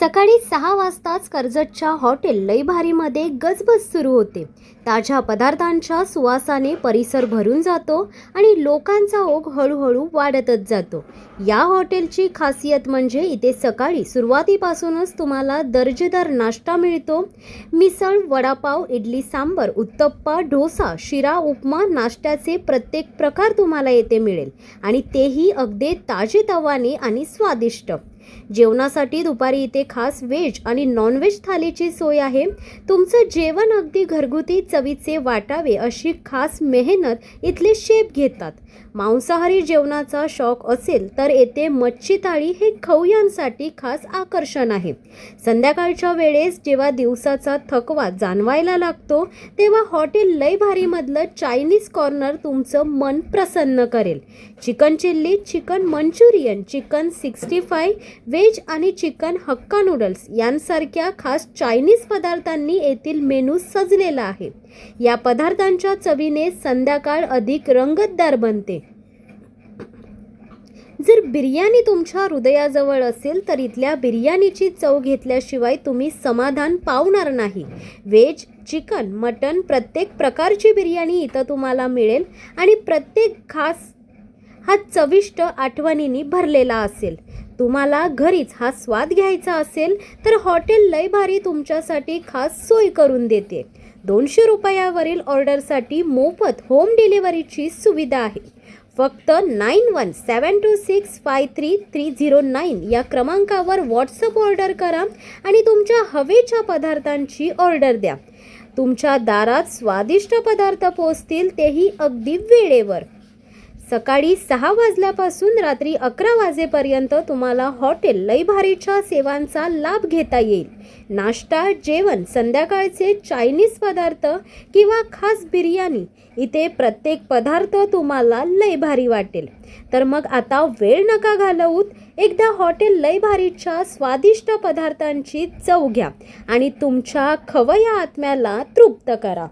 सकाळी सहा वाजताच कर्जतच्या हॉटेल लयभारीमध्ये गजबज सुरू होते. ताज्या पदार्थांच्या सुवासाने परिसर भरून जातो आणि लोकांचा ओघ हळूहळू वाढतच जातो. या हॉटेलची खासियत म्हणजे इथे सकाळी सुरुवातीपासूनच तुम्हाला दर्जेदार नाश्ता मिळतो. मिसळ वडापाव इडली सांबर उत्तप्पा डोसा शिरा उपमा नाश्त्याचे प्रत्येक प्रकार तुम्हाला येथे मिळेल. आणि तेही अगदी ताजे तवाने आणि स्वादिष्ट. जेवणासाठी दुपारी इथे खास व्हेज आणि नॉनव्हेज थालीची सोय आहे. तुमचं जेवण अगदी घरगुती चवीचे वाटावे अशी खास मेहनत इथले शेफ घेतात. मांसाहारी जेवणाचा शौक असेल तर येथे मच्छी थाळी हे खवयांसाठी खास आकर्षण आहे. संध्याकाळच्या वेळेस जेव्हा दिवसाचा थकवा जाणवायला लागतो तेव्हा हॉटेल लय भारीमधलं चायनीज कॉर्नर तुमचं मन प्रसन्न करेल. Chicken chilli chicken Manchurian chicken sixty five veg आणि चिकन हक्का नूडल्स यांसारख्या खास चायनीज पदार्थांनी येथील मेनू सजलेला आहे. या पदार्थांच्या चवीने संध्याकाळ अधिक रंगतदार बनते. जर बिर्याणी तुमच्या हृदयाजवळ असेल तर इथल्या बिर्याणीची चव घेतल्याशिवाय तुम्ही समाधान पावणार नाही. व्हेज चिकन मटन प्रत्येक प्रकारची बिर्याणी इथं तुम्हाला मिळेल आणि प्रत्येक खास हा चविष्ट आठवणींनी भरलेला असेल. तुम्हाला घरीच हा स्वाद घ्यायचा असेल तर हॉटेल लय भारी तुमच्यासाठी खास सोय करून देते. दोनशे रुपयावरील ऑर्डरसाठी मोफत होम डिलिव्हरीची सुविधा आहे. फक्त nine one seven two six five three three zero nine या क्रमांकावर व्हॉट्सअप ऑर्डर करा आणि तुमच्या हवेच्या पदार्थांची ऑर्डर द्या. तुमच्या दारात स्वादिष्ट पदार्थ पोचतील तेही अगदी वेळेवर. सकाळी सहा वाजल्यापासून रात्री अकरा वाजेपर्यंत तुम्हाला हॉटेल लईभारीच्या सेवांचा लाभ घेता येईल. नाश्ता जेवण संध्याकाळचे चायनीज पदार्थ किंवा खास बिर्याणी इथे प्रत्येक पदार्थ तुम्हाला लय भारी वाटेल. तर मग आता वेळ नका घालवूत एकदा हॉटेल लय भारीच्या स्वादिष्ट पदार्थांची चव घ्या आणि तुमच्या खवया आत्म्याला तृप्त करा.